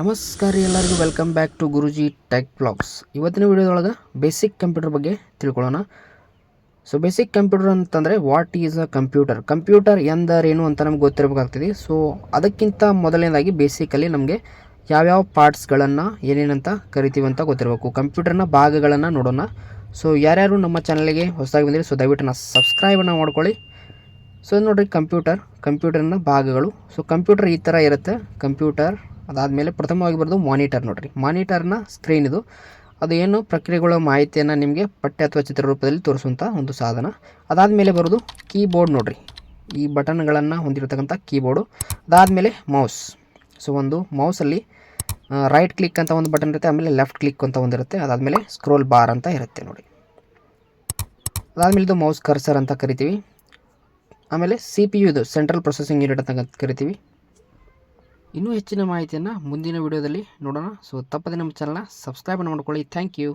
ನಮಸ್ಕಾರ ಎಲ್ಲರಿಗೂ. Welcome back to Guruji tech blogs ಇವತ್ತಿನ ವಿಡಿಯೋದೊಳಗೆ ಬೇಸಿಕ್ ಕಂಪ್ಯೂಟರ್ ಬಗ್ಗೆ ತಿಳ್ಕೊಳ್ಳೋಣ. ಸೊ ಬೇಸಿಕ್ ಕಂಪ್ಯೂಟರ್ ಅಂತಂದರೆ what is a computer computer ಎಂದರೇನು ಅಂತ ನಮ್ಗೆ ಗೊತ್ತಿರಬೇಕಾಗ್ತದೆ. ಸೊ ಅದಕ್ಕಿಂತ ಮೊದಲನೇದಾಗಿ ಬೇಸಿಕಲ್ಲಿ ನಮಗೆ ಯಾವ್ಯಾವ ಪಾರ್ಟ್ಸ್ಗಳನ್ನು ಏನೇನಂತ ಕರಿತೀವಿ ಅಂತ ಗೊತ್ತಿರಬೇಕು. ಕಂಪ್ಯೂಟರ್ನ ಭಾಗಗಳನ್ನು ನೋಡೋಣ. ಸೊ ಯಾರ್ಯಾರು ನಮ್ಮ ಚಾನಲ್ಗೆ ಹೊಸದಾಗಿ ಬಂದಿರಿ ಸೊ ದಯವಿಟ್ಟು ನಾವು ಸಬ್ಸ್ಕ್ರೈಬನ್ನು ಮಾಡ್ಕೊಳ್ಳಿ. ಸೊ ನೋಡಿರಿ ಕಂಪ್ಯೂಟರ್ ಕಂಪ್ಯೂಟರ್ನ ಭಾಗಗಳು. ಸೊ ಕಂಪ್ಯೂಟರ್ ಈ ಥರ ಇರುತ್ತೆ. ಕಂಪ್ಯೂಟರ್ ಅದಾದಮೇಲೆ ಪ್ರಥಮವಾಗಿ ಬರೋದು ಮಾನಿಟರ್ ನೋಡಿರಿ. ಮಾನಿಟರ್ನ ಸ್ಕ್ರೀನ್ ಇದು. ಅದು ಏನು ಪ್ರಕ್ರಿಯೆಗಳ ಮಾಹಿತಿಯನ್ನು ನಿಮಗೆ ಪಠ್ಯ ಅಥವಾ ಚಿತ್ರ ರೂಪದಲ್ಲಿ ತೋರಿಸುವಂಥ ಒಂದು ಸಾಧನ. ಅದಾದಮೇಲೆ ಬರೋದು ಕೀಬೋರ್ಡ್ ನೋಡಿರಿ. ಈ ಬಟನ್ಗಳನ್ನು ಹೊಂದಿರತಕ್ಕಂಥ ಕೀಬೋರ್ಡು ಅದಾದಮೇಲೆ ಮೌಸ್ ಸೊ ಒಂದು ಮೌಸಲ್ಲಿ ರೈಟ್ ಕ್ಲಿಕ್ ಅಂತ ಒಂದು ಬಟನ್ ಇರುತ್ತೆ, ಆಮೇಲೆ ಲೆಫ್ಟ್ ಕ್ಲಿಕ್ ಅಂತ ಒಂದಿರುತ್ತೆ ಅದಾದಮೇಲೆ ಸ್ಕ್ರೋಲ್ ಬಾರ್ ಅಂತ ಇರುತ್ತೆ ನೋಡಿ. ಅದಾದಮೇಲೆ ಇದು ಮೌಸ್ ಕರ್ಸರ್ ಅಂತ ಕರಿತೀವಿ. ಆಮೇಲೆ ಸಿ ಪಿ ಯು ಇದು ಸೆಂಟ್ರಲ್ ಪ್ರೊಸೆಸಿಂಗ್ ಯೂನಿಟ್ ಅಂತ ಕರಿತೀವಿ. ಇನ್ನೂ ಹೆಚ್ಚಿನ ಮಾಹಿತಿಯನ್ನು ಮುಂದಿನ ವಿಡಿಯೋದಲ್ಲಿ ನೋಡೋಣ. ಸೊ ತಪ್ಪದೆ ನಮ್ಮ ಚಾನಲ್ನ ಸಬ್ಸ್ಕ್ರೈಬ್ ಮಾಡ್ಕೊಳ್ಳಿ. Thank you